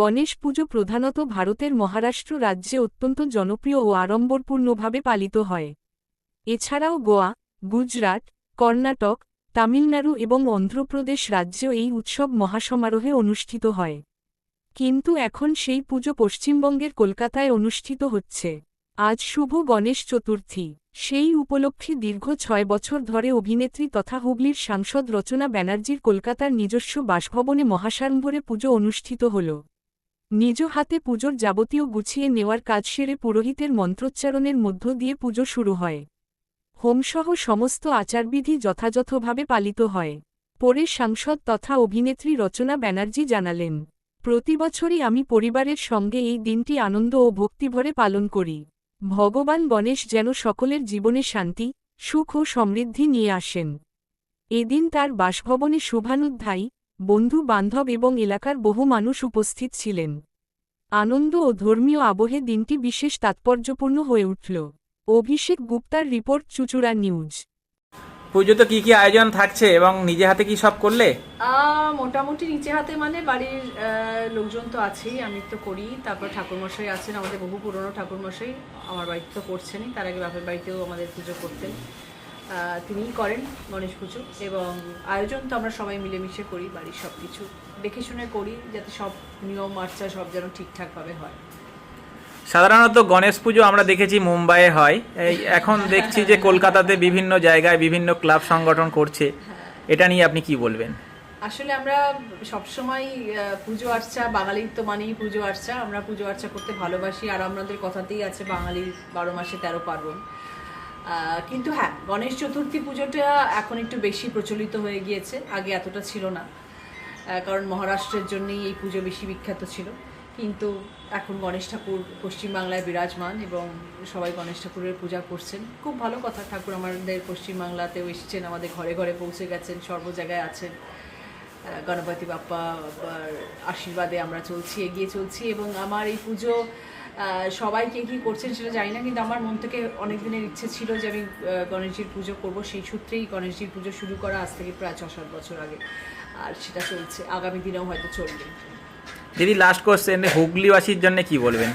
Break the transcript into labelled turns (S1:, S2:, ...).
S1: গণেশ পুজো প্রধানত ভারতের মহারাষ্ট্র রাজ্যে অত্যন্ত জনপ্রিয় ও আড়ম্বরপূর্ণভাবে পালিত হয়। এছাড়াও গোয়া, গুজরাট, কর্ণাটক, তামিলনাড়ু এবং অন্ধ্রপ্রদেশ রাজ্যেও এই উৎসব মহাসমারোহে অনুষ্ঠিত হয়। কিন্তু এখন সেই পুজো পশ্চিমবঙ্গের কলকাতায় অনুষ্ঠিত হচ্ছে। আজ শুভ গণেশ চতুর্থী। সেই উপলক্ষে দীর্ঘ ছয় বছর ধরে অভিনেত্রী তথা হুগলির সাংসদ রচনা ব্যানার্জির কলকাতার নিজস্ব বাসভবনে মহাসাড়ম্বরে পুজো অনুষ্ঠিত হল। নিজ হাতে পুজোর যাবতীয় গুছিয়ে নেওয়ার কাজ সেরে পুরোহিতের মন্ত্রোচ্চারণের মধ্য দিয়ে পুজো শুরু হয়। হোমসহ সমস্ত আচারবিধি যথাযথভাবে পালিত হয়। পরে সাংসদ তথা অভিনেত্রী রচনা ব্যানার্জি জানালেন প্রতিবছরই আমি পরিবারের সঙ্গে এই দিনটি আনন্দ ও ভক্তিভরে পালন করি। ভগবান গণেশ যেন সকলের জীবনে শান্তি, সুখ ও সমৃদ্ধি নিয়ে আসেন। এদিন তার বাসভবনে শুভানুধ্যায়ী বন্ধু বান্ধব এবং এলাকার বহু মানুষ উপস্থিত ছিলেন। আনন্দ ও ধর্মীয় আবহে দিনটি বিশেষ তাৎপর্যপূর্ণ হয়ে উঠল। অভিষেক গুপ্তার রিপোর্ট চুচুড়া নিউজ।
S2: পুজোতে কি কি আয়োজন থাকছে এবং নিজে হাতে কি সব করলে?
S3: মোটামুটি নিচে হাতে মানে বাড়ির লোকজন তো আছেই আমি তো করি। তারপর ঠাকুরমশাই আছেন আমাদের বহু পুরনো ঠাকুরমশাই আমার বাড়িতে তো করছেনই। তার আগে বাপের বাড়িতেও আমাদের পুজো করতেন। তিনিই করেন গণেশ পুজো এবং আয়োজন তো আমরা সবাই মিলেমিশে করি বাড়ির সব কিছু দেখে শুনে করি যাতে সব নিয়ম আর্চা সব যেন ঠিকঠাকভাবে হয়।
S2: সাধারণত গণেশ পুজো আমরা দেখেছি মুম্বাইয়ে হয়। এই এখন দেখছি যে কলকাতাতে বিভিন্ন জায়গায় বিভিন্ন ক্লাব সংগঠন করছে। এটা নিয়ে আপনি কি বলবেন?
S3: আসলে আমরা সবসময় পুজো আর্চা বাঙালির তো মানেই পুজো আর্চা। আমরা পুজো আর্চা করতে ভালোবাসি। আর আমাদের কথাতেই আছে বাঙালির বারো মাসে তেরো পার্বণ। কিন্তু হ্যাঁ গণেশ চতুর্থী পুজোটা এখন একটু বেশি প্রচলিত হয়ে গিয়েছে, আগে এতটা ছিল না। কারণ মহারাষ্ট্রের জন্যই এই পুজো বেশি বিখ্যাত ছিল। কিন্তু এখন গণেশ ঠাকুর পশ্চিমবাংলায় বিরাজমান এবং সবাই গণেশ ঠাকুরের পূজা করছেন। খুব ভালো কথা, ঠাকুর আমাদের পশ্চিমবাংলাতেও এসেছেন, আমাদের ঘরে ঘরে পৌঁছে গেছেন, সর্ব জায়গায় আছেন। গণপতি বাপ্পা আশীর্বাদে আমরা চলছি এগিয়ে চলছি এবং আমার এই পুজো আহ, সবাই কে করছেন সেটা জানি না কিন্তু আমার মন থেকে অনেক দিনের ইচ্ছে ছিল যে আমি গণেশজির পুজো করব। সেই সূত্রেই গণেশজির পুজো শুরু করা আজ থেকে প্রায় ছ সাত বছর আগে। আর সেটা চলছে আগামী দিনেও হয়তো চলবে।
S2: দিদি লাস্ট কোশ্চেন হুগলিবাসীর জন্য কি বলবেন?